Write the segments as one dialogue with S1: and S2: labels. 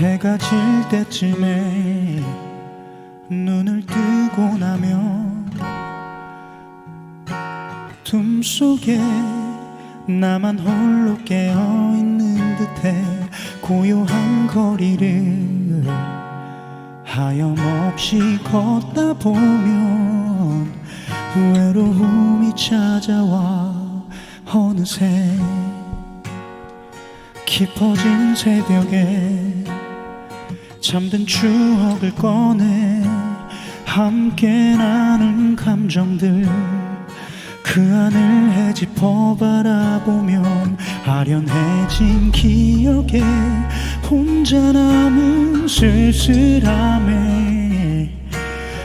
S1: 해가 질 때쯤에 눈을 뜨고 나면 둠 속에 나만 홀로 깨어 있는 듯해 고요한 거리를 하염없이 걷다 보면 외로움이 찾아와 어느새 깊어진 새벽에 잠든 추억을 꺼내 함께 나눈 감정들 그 안을 헤집어 바라보면 아련해진 기억에 혼자 남은 쓸쓸함에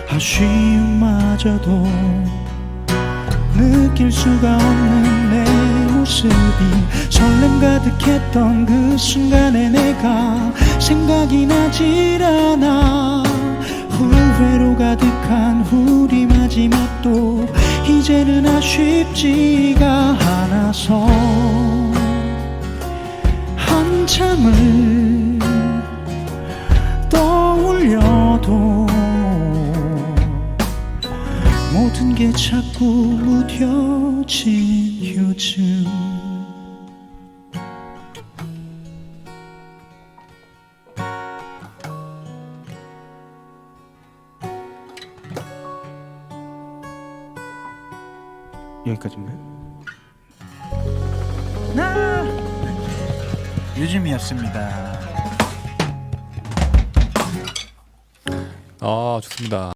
S1: 아쉬움마저도 느낄 수가 없는 내 모습이 설렘 가득했던 그 순간에 내가 생각이 나질 않아. 후회로 가득한 우리 마지막도 이제는 아쉽지가 않아서 한참을 떠올려도 모든 게 자꾸 무뎌진 요즘 여기까지인가요? 나 요즘이었습니다.
S2: 아 좋습니다.